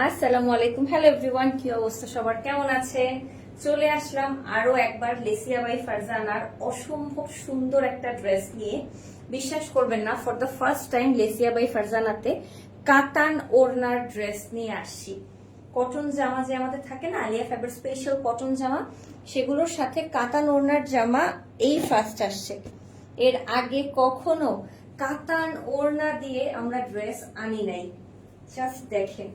আসসালামু আলাইকুম। Hello everyone কি অবস্থা? সবার কেমন আছেন? চলে আসলাম আরও একবার লেসিয়া বাই ফারজানার অসম্ভব সুন্দর একটা ড্রেস নিয়ে। বিশ্বাস করবেন না for the first time Lesia by ফারজানাতে কাতান ওড়নার ড্রেস নিয়ে আসছি। কটন জামা যে আমাদের থাকে না, আলিয়া ফ্যাব্রিক স্পেশাল কটন জামা, সেগুলোর সাথে কাতান ওড়নার জামা এই ফার্স্ট আসছে। এর আগে কখনো কাতান ওড়না দিয়ে আমরা ড্রেস আনি নাই। জাস্ট দেখেন।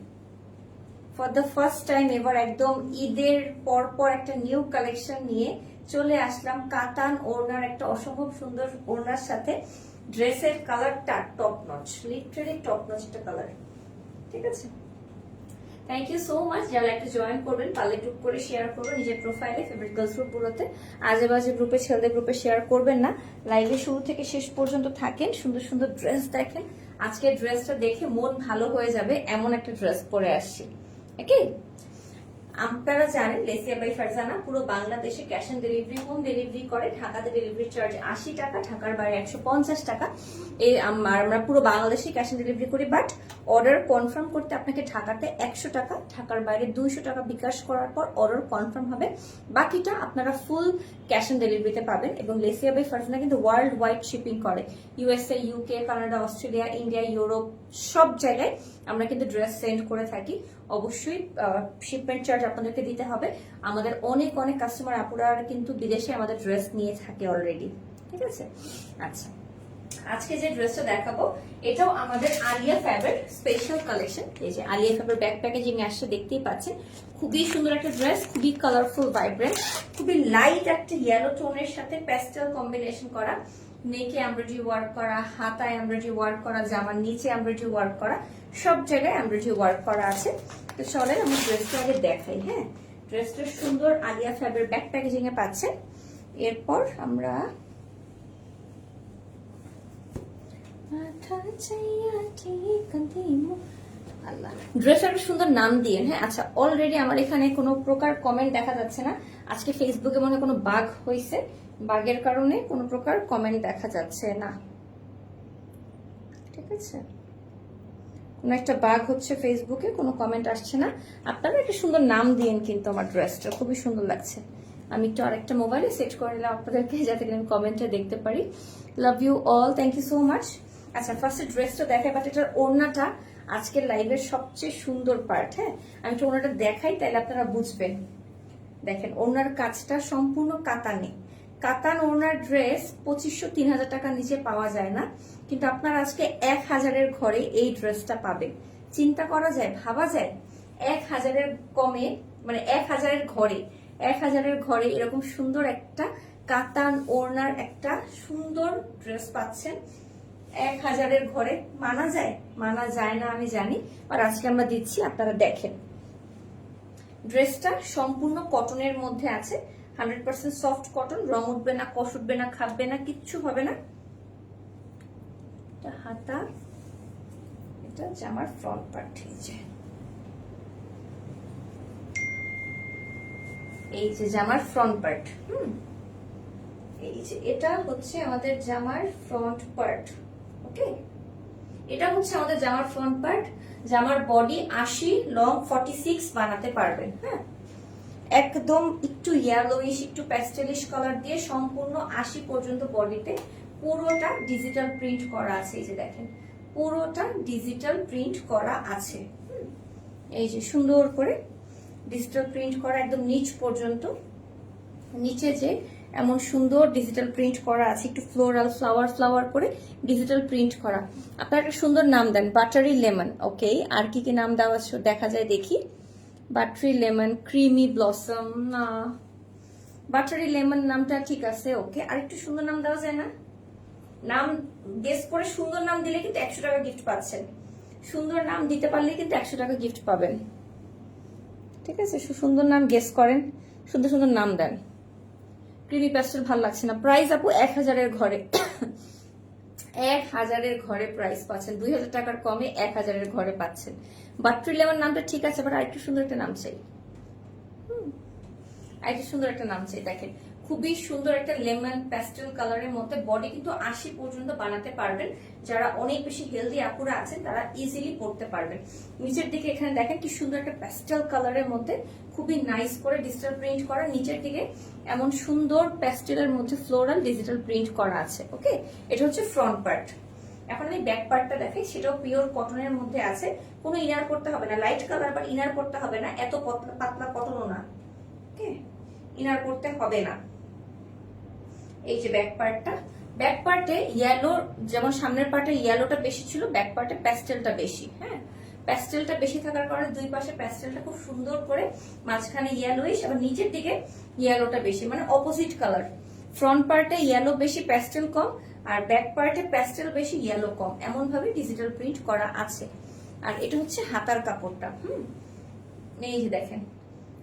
ফর দ্য ফার্স্ট টাইম এবার একদম ঈদের পর পর একটা নিউ কালেকশন নিয়ে চলে আসলাম কাতান ওড়নার একটা অসম্ভব সুন্দর ওড়নার সাথে ড্রেসের কালারটা top notch literally top notch একটা কালার ঠিক আছে? থ্যাংক ইউ সো মাচ যারা একটা জয়েন করবেন, পারলে টুক করে শেয়ার করবেন নিজের প্রোফাইলে ফেভারিট গার্লস গ্রুপ পুরোতে আজে বাজে গ্রুপে ছেলেদের গ্রুপে শেয়ার করবেন না। লাইভে শুরু থেকে শেষ পর্যন্ত থাকেন, সুন্দর সুন্দর ড্রেস দেখেন। আজকের ড্রেসটা দেখে মন ভালো হয়ে যাবে, এমন একটা ড্রেস পরে আসছি। ওকে আপনারা জানেন লেসিয়া বাই ফারজানা পুরো বাংলাদেশে cash on delivery home delivery করে। ঢাকাতে ডেলিভারি চার্জ আশি টাকা, ঢাকার বাইরে একশো পঞ্চাশ টাকা। এই আমরা পুরো বাংলাদেশে ক্যাশ অন ডেলিভারি করি বাট অর্ডার কনফার্ম করতে আপনাকে ঢাকাতে একশো টাকা, ঢাকার বাইরে দুইশো টাকা বিকাশ করার পর অর্ডার কনফার্ম হবে। বাকিটা আপনারা ফুল ক্যাশ অন ডেলিভারিতে পাবেন এবং লেসিয়া বাই ফারজানা কিন্তু ওয়ার্ল্ড ওয়াইড শিপিং করে USA UK Canada Australia India Europe সব জায়গায় আমরা কিন্তু ড্রেস সেন্ড করে থাকি। অবশ্যই শিপমেন্ট চার্জ আপনাদেরকে দিতে হবে। আমাদের অনেক অনেক কাস্টমার আপুরা কিন্তু বিদেশে আমাদের ড্রেস নিয়ে থাকে অলরেডি ঠিক আছে? আচ্ছা। আজকে যে ড্রেসটা দেখাবো, এটাও আমাদের আলিয়া ফ্যাবের স্পেশাল কালেকশন এই যে আলিয়া ফ্যাবের ব্যাক প্যাকেজিং আসছে, দেখতেই পাচ্ছেন। খুবই সুন্দর একটা ড্রেস খুবই কালারফুল ভাইব্রেন্ট খুবই লাইট একটা ইয়েলো টোনের সাথে প্যাস্টেল কম্বিনেশন করা। নেকে এমব্রয়ডারি ওয়ার্ক করা হাতায় এমব্রয়ডারি ওয়ার্ক করা জামার নিচে এমব্রয়ডারি ওয়ার্ক করা সব জায়গায় এমব্রয়ডারি ওয়ার্ক করা আছে। তো চলেন আমি ড্রেসটা আগে দেখাই হ্যাঁ? ড্রেসটা সুন্দর আলিয়া ফ্যাবের ব্যাক প্যাকেজিং এ পাচ্ছেন। এরপর আমরা সুন্দর নাম দিয়ে হ্যাঁ? আচ্ছা অলরেডি আমার এখানে কোনো প্রকার কমেন্ট দেখা যাচ্ছে না। আজকে ফেসবুকে মনে কোনো বাগ হয়েছে বাগের কারণে কোনো প্রকার কমেন্ট দেখা যাচ্ছে না। ঠিক আছে? কোনো একটা বাঘ হচ্ছে ফেসবুকে, কোনো কমেন্ট আসছে না। আপনারা একটা সুন্দর নাম দিয়েন কিন্তু আমার ড্রেসটা, খুবই সুন্দর লাগছে। আমি একটু আরেকটা মোবাইলে সেট করে নিলাম আপনাদেরকে, যাতে আমি কমেন্টটা দেখতে পারি। Love you all thank you so much আচ্ছা ফার্স্টে ড্রেসটা দেখাই বাট এটার ওড়নাটা আজকের লাইভের সবচেয়ে সুন্দর পার্ট হ্যাঁ? আমি একটু ওড়নাটা দেখাই, তাহলে আপনারা বুঝবেন। দেখেন ওনার কাজটা সম্পূর্ণ কাতানে। কাতান ওনার ড্রেস পঁচিশশো তিন হাজার টাকার নিচে পাওয়া যায় না, কিন্তু আপনার আজকে এক হাজারের ঘরে এই ড্রেসটা পাবেন। চিন্তা করা যায়, ভাবা যায়? এক হাজারের কমে মানে এক হাজারের ঘরে, এক হাজারের ঘরে এরকম সুন্দর একটা কাতান ওড়নার একটা সুন্দর ড্রেস পাচ্ছেন। এক হাজারের ঘরে মানা যায়? মানা যায় না, আমি জানি, আর আজকে আমরা দিচ্ছি, আপনারা দেখেন। ড্রেসটা সম্পূর্ণ কটনের মধ্যে আছে। হান্ড্রেড পার্সেন্ট সফট কটন, রং উঠবে না, কষ উঠবে না খাববে না, কিচ্ছু হবে না। এটা হাতা, এটা জামার ফ্রন্ট পার্ট যে। এই যে জামার ফ্রন্ট পার্ট এই যে এটা হচ্ছে আমাদের জামার ফ্রন্ট পার্ট ওকে? এটা হচ্ছে আমাদের জামার ফ্রন্ট পার্ট জামার বডি আশি লং ফর্টি সিক্স বানাতে পারবেন হ্যাঁ? একদম একটু ইয়েলোইশ একটু প্যাস্টেলিশ কালার দিয়ে সম্পূর্ণ আশি পর্যন্ত বডিতে পুরোটা ডিজিটাল প্রিন্ট করা আছে। এই যে দেখেন, পুরোটা ডিজিটাল প্রিন্ট করা আছে। এই যে সুন্দর করে ডিজিটাল প্রিন্ট করা একদম নিচ পর্যন্ত। নিচে যে এমন সুন্দর ডিজিটাল প্রিন্ট করা আছে, একটু ফ্লোরাল ফ্লাওয়ার ফ্লাওয়ার করে ডিজিটাল প্রিন্ট করা। আপনার একটা সুন্দর নাম দেন বাটারি লেমন ওকে আর কি কি নাম দেওয়া দেখা যায় দেখি। বাটারি লেমন, ক্রিমি ব্লসম, না। বাটারি লেমন নামটা ঠিক আছে, ওকে। আর একটু সুন্দর নাম দেওয়া যায় না? নাম গেস করে সুন্দর নাম দিলে কিন্তু একশো টাকা গিফট পাচ্ছেন। সুন্দর নাম দিতে পারলে কিন্তু একশো টাকা গিফট পাবেন। ঠিক আছে সুন্দর নাম গেস করেন, সুন্দর সুন্দর নাম দেন। ক্রিমি প্যাস্টেল ভালো লাগছে না। প্রাইস আপু এক হাজারের ঘরে। এক হাজারের ঘরে প্রাইস পাচ্ছেন। দুই হাজার টাকার কমে এক হাজারের ঘরে পাচ্ছেন। বাট্রি লেমন নামটা ঠিক আছে বাট আরেকটু সুন্দর একটা নাম চাই। আরেকটু সুন্দর একটা নাম চাই, দেখেন। খুবই সুন্দর একটা লেমন প্যাস্টেল কালারের মধ্যে বডি কিন্তু আশি পর্যন্ত বানাতে পারবেন। যারা অনেক বেশি হেলদি আপুরা আছেন, তারা ইজিলি পড়তে পারবেন। নিচের দিকে এখানে দেখেন কি সুন্দর একটা প্যাস্টেল কালারের মধ্যে খুবই নাইস করে ডিজিটাল প্রিন্ট করা। নিচের দিকে এমন সুন্দর প্যাস্টেলের মধ্যে ফ্লোরাল ডিজিটাল প্রিন্ট করা আছে ওকে এটা হচ্ছে ফ্রন্ট পার্ট এখন আমি ব্যাক পার্টটা দেখাই, সেটাও পিওর কটনের মধ্যে আছে। কোনো ইনার করতে হবে না লাইট কালার বা ইনার করতে হবে না, এত পাতলা কটনও না ওকে ইনার করতে হবে না। এই যে ব্যাক পার্টটা ব্যাক পার্টে ইয়েলো যেমন সামনের পার্টে ইয়েলোটা বেশি ছিল ব্যাক পার্টে প্যাস্টেলটা বেশি হ্যাঁ? প্যাস্টেলটা বেশি থাকার কারণে দুই পাশে প্যাস্টেলটা খুব সুন্দর করে মাঝখানে ইয়েলোইশ আবার নিচের দিকে ইয়েলোটা বেশি মানে অপোজিট কালার ফ্রন্ট পার্টে ইয়েলো বেশি প্যাস্টেল কম, আর ব্যাক পার্টে প্যাস্টেল বেশি ইয়েলো কম। এমন ভাবে ডিজিটাল প্রিন্ট করা আছে। আর এটা হচ্ছে হাতার কাপড়টা, হুম? এই যে দেখেন,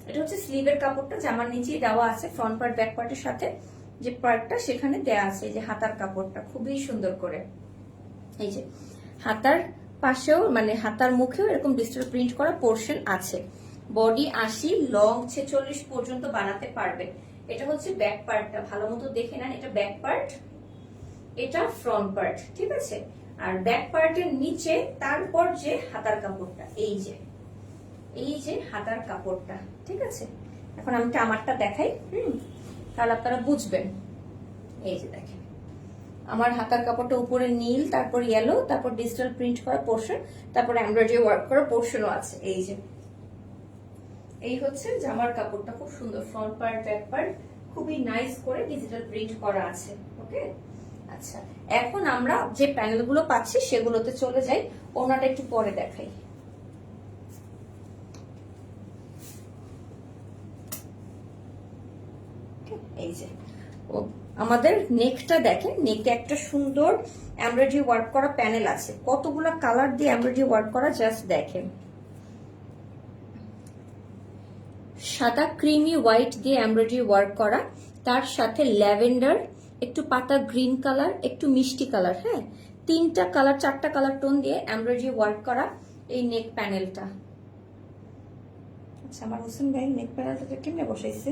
এটা হচ্ছে স্লিভের কাপড়টা জামার নিচেই দেওয়া আছে ফ্রন্ট পার্ট ব্যাক পার্টের সাথে। যে পার্টটা সেখানে দেয়া আছে, যে হাতার কাপড়টা, খুবই সুন্দর করে। এই যে, হাতার পাশেও মানে হাতার মুখেও এরকম ডিজিটাল প্রিন্ট করা পোর্শন আছে। বডি আশি লং ছেচল্লিশ পর্যন্ত বানাতে পারবে। এটা হচ্ছে ব্যাক পার্টটা ভালো মতো দেখে নেন, এটা ব্যাক পার্ট এটা ফ্রন্ট পার্ট ঠিক আছে? আর ব্যাক পার্টের নিচে তারপর যে হাতার কাপড়টা, এই যে এই যে হাতার কাপড়টা, ঠিক আছে? এখন আমি আমারটা দেখাই, হুম? তাহলে আপনারা বুঝবেন। এই যে দেখেন। আমার হাতার কাপড়টা উপরে নীল, তারপর ইয়েলো তারপর ডিজিটাল প্রিন্ট করা পোর্শন তারপর এমব্রয়ডারি ওয়ার্ক করা পোর্শনও আছে। এই যে। এই হচ্ছে জামার কাপড়টা, খুব সুন্দর ফ্রন্ট পার্ট ব্যাক পার্ট খুবই নাইস করে ডিজিটাল প্রিন্ট করা আছে। ওকে আচ্ছা। এখন আমরা যে প্যানেলগুলো পাচ্ছি, সেগুলোতে চলে যাই। ওনাটা একটু পরে দেখাই এই যে ও আমাদের নেকটা দেখেন নেকে একটা সুন্দর এমব্রয়ডারি ওয়ার্ক করা প্যানেল আছে। কতগুলো কালার দিয়ে এমব্রয়ডারি ওয়ার্ক করা জাস্ট দেখেন। সাদা ক্রিমি হোয়াইট দিয়ে এমব্রয়ডারি ওয়ার্ক করা, তার সাথে ল্যাভেন্ডার একটু পাতা গ্রিন কালার একটু মিষ্টি কালার হ্যাঁ? তিনটা কালার চারটা কালার টোন দিয়ে এমব্রয়ডারি ওয়ার্ক করা এই নেক প্যানেলটা আচ্ছা আমার হোসেন ভাই নেক প্যানেলটা কেমনে বসাইছে?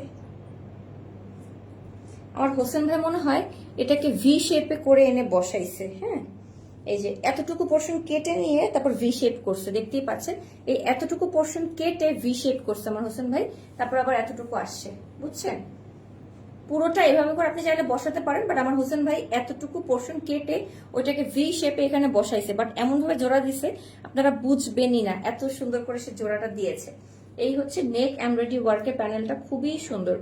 আমার হোসেন ভাই মনে হয় এটাকে ভি শেপে করে এনে বসাইছে হ্যাঁ? এই যে এতটুকু পোর্শন কেটে নিয়ে তারপর ভি শেপ করছে, দেখতেই পাচ্ছেন? এই এতটুকু পোর্শন কেটে ভি শেপ করছে আমার হোসেন ভাই, তারপর আবার এতটুকু আসছে, বুঝছেন? পুরোটা এভাবে করে আপনি চাইলে বসাতে পারেন বাট আমার হোসেন ভাই এতটুকু পোর্শন কেটে ওইটাকে ভি শেপে এখানে বসাইছে বাট এমন ভাবে জোড়া দিছে, আপনারা বুঝবেনই না, এত সুন্দর করে সে জোড়াটা দিয়েছে। এই হচ্ছে নেক এমব্রয়ডারি ওয়ার্কের প্যানেলটা খুবই সুন্দর।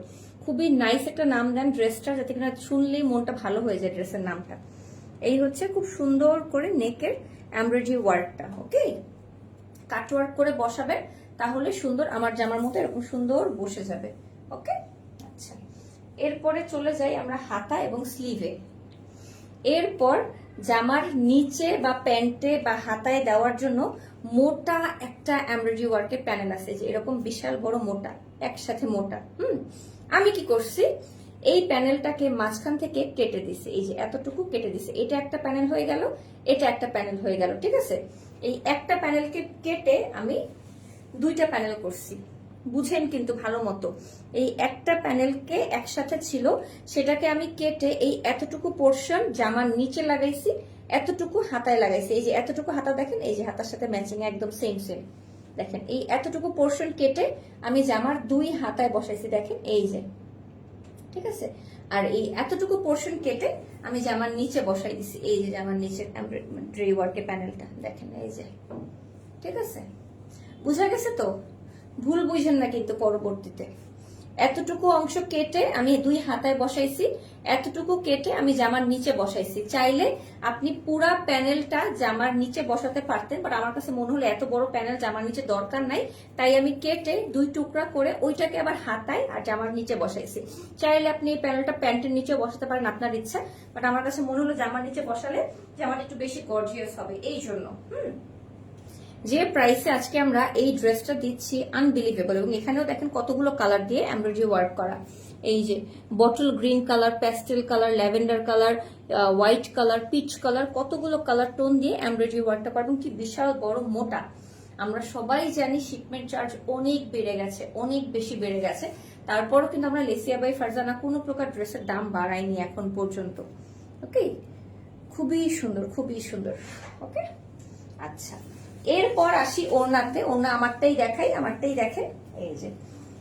খুবই নাইস একটা নাম দেন ড্রেসটা যাতে কিনা শুনলেই মনটা ভালো হয়ে যায় ড্রেসের নামটা। এই হচ্ছে খুব সুন্দর করে নেকের এমব্রয়ডারি ওয়ার্কটা ওকে কাট ওয়ার্ক করে বসাবেন তাহলে সুন্দর আমার জামার মতো এরকম সুন্দর বসে যাবে ওকে আচ্ছা। এরপরে চলে যাই আমরা হাতা এবং স্লিভে এরপর জামার নিচে বা প্যান্টে বা হাতায় দেওয়ার জন্য মোটা একটা এমব্রয়ডারি ওয়ার্কের প্যানেল আছে, যে এরকম বিশাল বড় মোটা, একসাথে মোটা, হুম? আমি কি করছি? এই প্যানেলটাকে মাঝখান থেকে কেটে দিছে। এই যে এতটুকু কেটে দিছে। এটা একটা প্যানেল হয়ে গেল, এটা একটা প্যানেল হয়ে গেল, ঠিক আছে? এই একটা প্যানেলকে কেটে আমি দুইটা প্যানেল করছি। বুঝেন কিন্তু ভালো মতো। এই একটা প্যানেলকে একসাথে ছিল, সেটাকে আমি কেটে এই এতটুকু পোর্শন জামার নিচে লাগাইছি, এতটুকু হাতায় লাগাইছি। এই যে এতটুকু হাতা দেখেন, এই যে হাতার সাথে ম্যাচিং একদম সেম সেম দেখেন, এই এতটুকু পোর্শন কেটে আমি জামার দুই হাতায় বসাইছি, দেখেন, এই যে। ঠিক আছে? আর এই এতটুকু পোর্শন কেটে আমি জামার নিচে বসাই দিছি, এই যে জামার নিচে ড্রে ওয়ার্কের প্যানেলটা দেখেন, এই যে। ঠিক আছে? বুঝা গেছে তো? ভুল বুঝেন না কিন্তু পরবর্তীতে। এতটুকু অংশ কেটে আমি দুই হাতায় বসাইছি, এতটুকু কেটে আমি জামার নিচে বসাইছি। চাইলে আপনি পুরা প্যানেলটা জামার নিচে বসাতে পারতেন বাট আমার কাছে মনে হলো এত বড় প্যানেল জামার নিচে দরকার নাই, তাই আমি কেটে দুই টুকরা করে ওইটাকে আবার হাতায় আর জামার নিচে বসাইছি। চাইলে আপনি এই প্যানেলটা প্যান্টের নিচে বসাতে পারেন, আপনার ইচ্ছা বাট আমার কাছে মনে হলো জামার নিচে বসালে জামাটা একটু বেশি গর্জিয়াস হবে, এই জন্য, হুম। যে প্রাইসে আজকে আমরা এই ড্রেসটা দিচ্ছি আনবিলিভেবল এবং এখানেও দেখেন কতগুলো কালার দিয়ে এমব্রয়ডারি ওয়ার্ক করা। এই যে bottle green colour pastel colour lavender colour white colour peach colour কতগুলো কালার টোন দিয়ে এমব্রয়ডারি ওয়ার্কটা পারবেন কি বিশাল বড় মোটা। আমরা সবাই জানি শিপমেন্ট চার্জ অনেক বেড়ে গেছে, অনেক বেশি বেড়ে গেছে। তারপরও কিন্তু আমরা লেসিয়া বাই ফারজানা কোনো প্রকার ড্রেসের দাম বাড়াইনি এখন পর্যন্ত। ওকে খুবই সুন্দর খুবই সুন্দর। ওকে আচ্ছা। এরপর আসি ওড়নাতে। ওড়না আমারটাই দেখাই, আমারটাই দেখে। এই যে,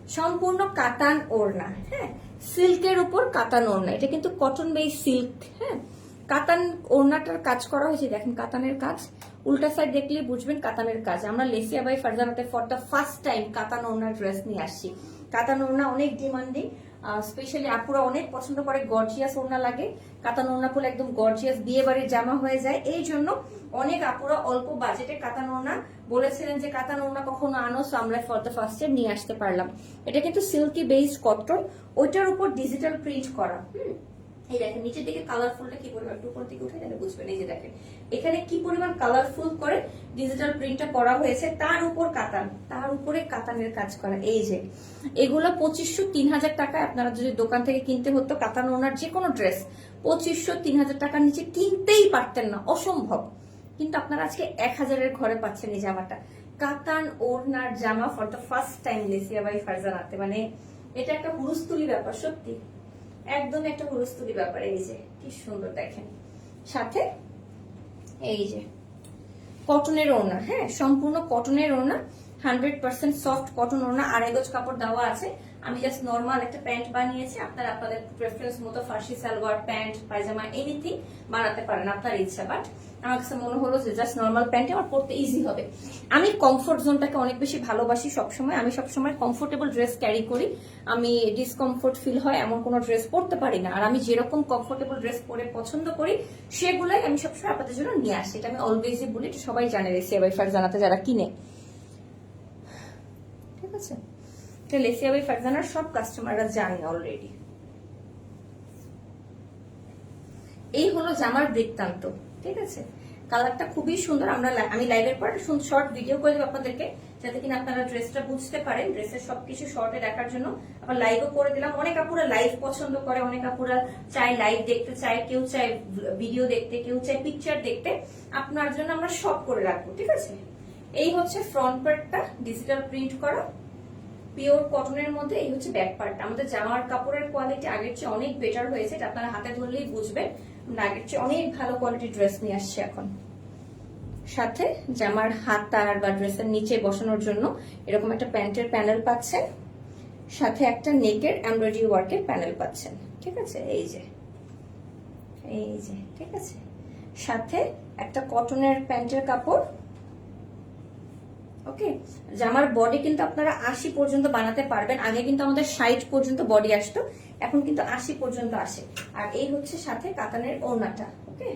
সম্পূর্ণ কাতান ওড়না হ্যাঁ? সিল্কের উপর কাতান ওড়না। এটা কিন্তু কটন বেস সিল্ক হ্যাঁ? কাতান ওড়নাটার কাজ করা হয়েছে, দেখেন কাতানের কাজ। উল্টা সাইড দেখলে বুঝবেন কাতানের কাজ। আমরা লেসিয়া বাই ফারজানাতে ফর দ্য ফার্স্ট টাইম কাতান ওড়নার ড্রেস নিয়ে আসছি। কাতান ওড়না অনেক ডিমান্ডিং স্পেশালি আপুরা অনেক পছন্দ করে গর্জিয়াস ওড়না লাগে। কাতান ওড়না পরে একদম গর্জিয়াস বিয়ে বাড়ির জামা হয়ে যায়। এই জন্য অনেক আপুরা অল্প বাজেটে কাতান ওড়না বলেছিলেন যে কাতান ওড়না কখনো আনো সো আমরা ফর দ্য ফার্স্ট নিয়ে আসতে পারলাম। এটা কিন্তু সিল্কি বেসড কটন ওইটার উপর ডিজিটাল প্রিন্ট করা। হুম। এই দেখেন, নিচের দিকে কালারফুলটা কি পরিমাণ? একটু উপর দিকে উঠে তাহলে বুঝবেন। এই যে দেখেন, এখানে কি পরিমাণ কালারফুল করে ডিজিটাল প্রিন্টটা করা হয়েছে? তার উপর কাতান, তার উপরে কাতানের কাজ করা। এই যে, এগুলো পঁচিশশো তিন হাজার টাকায় আপনারা যদি দোকান থেকে কিনতে হতো, কাতান ওনার যে কোনো ড্রেস পঁচিশশো তিন হাজার টাকার নিচে কিনতেই পারতেন না। অসম্ভব। কিন্তু আপনারা আজকে এক হাজারের ঘরে পাচ্ছেন এই জামাটা। কাতান ওড়নার জামা for the first time Lesia by ফারজানাতে। মানে এটা একটা হুরুস্তুলি ব্যাপার, সত্যি। একদম একটা হুলস্থুলি ব্যাপার, এই যে, কি সুন্দর দেখেন। সাথে এই যে, কটনের ওনা হ্যাঁ সম্পূর্ণ কটনের ওনা হান্ড্রেড পার্সেন্ট সফট কটন ওনা আড়াই গজ কাপড় দেওয়া আছে। আমি জাস্ট নর্মাল একটা প্যান্ট বানিয়েছি, আপনারা আপনাদের প্রেফারেন্স মতো ফার্সি সালোয়ার, প্যান্ট, পায়জামা এনিথিং বানাতে পারেন আপনার ইচ্ছা বাট আমার কাছে মনে হলো যে জাস্ট নর্মাল প্যান্টে আমার পরতে ইজি হবে। আমি কমফোর্ট জোনটাকে অনেক বেশি ভালোবাসি সবসময়। আমি সবসময় কমফোর্টেবল ড্রেস ক্যারি করি। আমি ডিসকমফোর্ট ফিল হয়, এমন কোনো ড্রেস পরতে পারি না। আর আমি যেরকম কমফোর্টেবল ড্রেস পরে পছন্দ করি, সেগুলাই আমি সবসময় আপনাদের জন্য নিয়ে আসি। এটা আমি অলওয়েজই বলি, এটা সবাই জানে রেসিয়া বাই ফারজানাতে যারা কিনে। ঠিক আছে? এটা লেসিয়া বাই ফারজানার সব কাস্টমাররা জানে অলরেডি এই হলো জামার বৃত্তান্ত, ঠিক আছে? কালারটা খুবই সুন্দর, আমরা আমি লাইভের পর শর্ট ভিডিও করে দেবো আপনাদেরকে, যাতে কিনা আপনারা ড্রেসটা বুঝতে পারেন। ড্রেসের সবকিছু শর্টে দেখার জন্য আবার লাইভও করে দিলাম। অনেক আপুরা লাইভ পছন্দ করে, অনেক আপুরা চায় লাইভ দেখতে চায়, কেউ চায় ভিডিও দেখতে, কেউ চায় পিকচার দেখতে। আপনার জন্য আমরা সব করে রাখব, ঠিক আছে? এই হচ্ছে ফ্রন্ট পার্টটা ডিজিটাল প্রিন্ট করা। পিওর কটনের মধ্যে এই হচ্ছে ব্যাক পার্টটা আমাদের জামার কাপড়ের কোয়ালিটি আগের চেয়ে অনেক বেটার হয়েছে, এটা আপনারা হাতে ধরলেই বুঝবেন। আগের চেয়ে অনেক ভালো কোয়ালিটির ড্রেস নিয়ে আসছে এখন। সাথে জামার হাতার বা ড্রেসের নিচে বসানোর জন্য এরকম একটা প্যান্টের প্যানেল পাচ্ছেন। সাথে একটা নেকের এমব্রয়ডারি ওয়ার্কের প্যানেল পাচ্ছেন। ঠিক আছে? এই যে। এই যে। ঠিক আছে? সাথে একটা কটনের প্যান্টের কাপড়। ওকে? জামার বডি কিন্তু আপনারা আশি পর্যন্ত বানাতে পারবেন। আগে কিন্তু আমাদের ষাট পর্যন্ত বডি আসতো, এখন কিন্তু আশি পর্যন্ত আসে। আর এই হচ্ছে সাথে কাতানের ওড়নাটা, ওকে?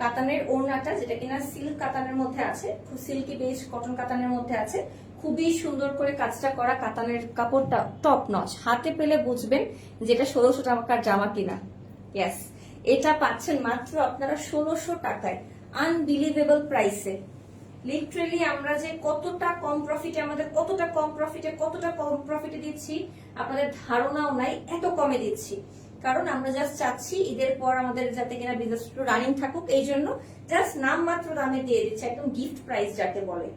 কাতানের ওড়নাটা, যেটা কিনা সিল্ক কাতানের মধ্যে আছে সিল্কি বেশ কটন কাতানের মধ্যে আছে। খুবই সুন্দর করে কাজটা করা কাতানের কাপড়টা টপ নচ হাতে পেলে বুঝবেন যেটা ষোলোশো টাকার জামা কিনা। ইয়েস এটা পাচ্ছেন মাত্র আপনারা ষোলোশো টাকায়। আনবিলিভেবল প্রাইসে লিটারেলি আমরা যে কতটা কম প্রফিটে আমাদের কতটা কম প্রফিটে কতটা কম প্রফিটে দিচ্ছি, আপনাদের ধারণাও নাই, এত কমে দিচ্ছি। কারণ আমরা জাস্ট চাচ্ছি ঈদের পর আমাদের যাতে কিনা বিজনেস রানিং থাকুক, এই জন্য জাস্ট নাম মাত্র দামে দিয়ে দিচ্ছে, একদম গিফট প্রাইস যাকে বলে।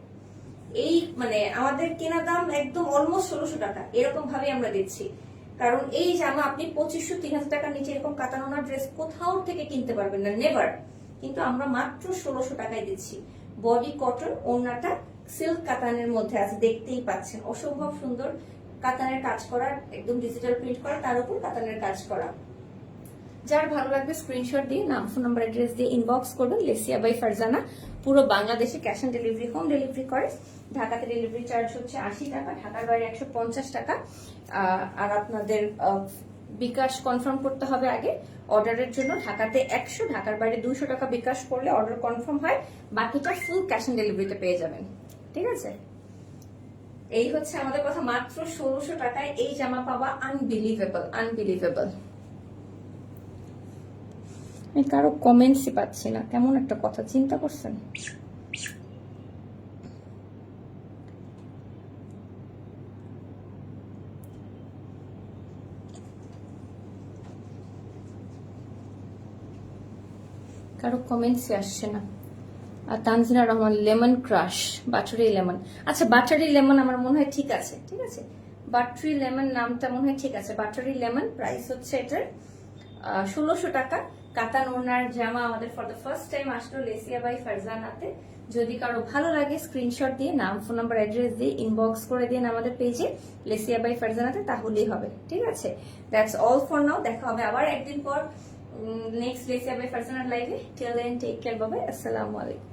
এই মানে আমাদের কেনা দাম একদম অলমোস্ট ষোলোশো টাকা, এরকম ভাবে আমরা দিচ্ছি। কারণ এই জামা আপনি পঁচিশশো, তিন হাজার টাকার নিচে এরকম কাতানোনা ড্রেস কোথাও থেকে কিনতে পারবেন না নেভার কিন্তু আমরা মাত্র ষোলোশো টাকায় দিচ্ছি। বডি কটন, ওড়নাটা সিল্ক কাতানের মধ্যে আছে, দেখতেই পাচ্ছেন। অসম্ভব সুন্দর কাতানের কাজ করা, একদম ডিজিটাল প্রিন্ট করা, তার উপর কাতানের কাজ করা। যার ভালো লাগবে স্ক্রিনশট দিয়ে নাম ফোন নাম্বার অ্যাড্রেস দিয়ে ইনবক্স করবেন লেসিয়া বাই ফারজানা। পুরো বাংলাদেশে cash on delivery home delivery করে। ঢাকাতে ডেলিভারি চার্জ হচ্ছে আশি টাকা, ঢাকার বাইরে একশো পঞ্চাশ টাকা। আর আপনাদের বিকাশ কনফার্ম করতে হবে আগে। অর্ডারের জন্য ঢাকাতে একশো, ঢাকার বাইরে দুইশো টাকা বিকাশ করলে অর্ডার কনফার্ম হয়, বাকিটা ফুল ক্যাশ অন ডেলিভারিতে পেয়ে যাবেন। ঠিক আছে? এই হচ্ছে আমাদের কথা, মাত্র ষোলোশো টাকায় এই জামা পাওয়া আনবিলিভেবল আনবিলিভেবল আমি কারও কমেন্টসই পাচ্ছি না, কেমন একটা কথা, চিন্তা করছেন? কারও কমেন্টসই আসছে না। আর Tanjina Rahman lemon crush buttery lemon আচ্ছা বাটারি লেমন আমার মনে হয় ঠিক আছে ঠিক আছে? বাটারি লেমন নামটা মনে হয় ঠিক আছে। বাটারি লেমন প্রাইস হচ্ছে এটার ষোলোশো টাকা। কাতান ওনার জামা আমাদের ফর দ্য ফার্স্ট টাইম আসলো লেসিয়া বাই ফারজানাতে যদি কারও ভালো লাগে স্ক্রিনশট দিয়ে নাম ফোন নাম্বার অ্যাড্রেস দিয়ে ইনবক্স করে দিন আমাদের পেজে লেসিয়া বাই ফারজানাতে তাহলেই হবে, ঠিক আছে? দ্যাটস অল ফর নাও দেখা হবে আবার একদিন পর। নেক্সট লেসিয়া বাই পার্সোনাল লাইফে টিল দেন টেক কেয়ার বাবাই আসসালামু আলাইকুম।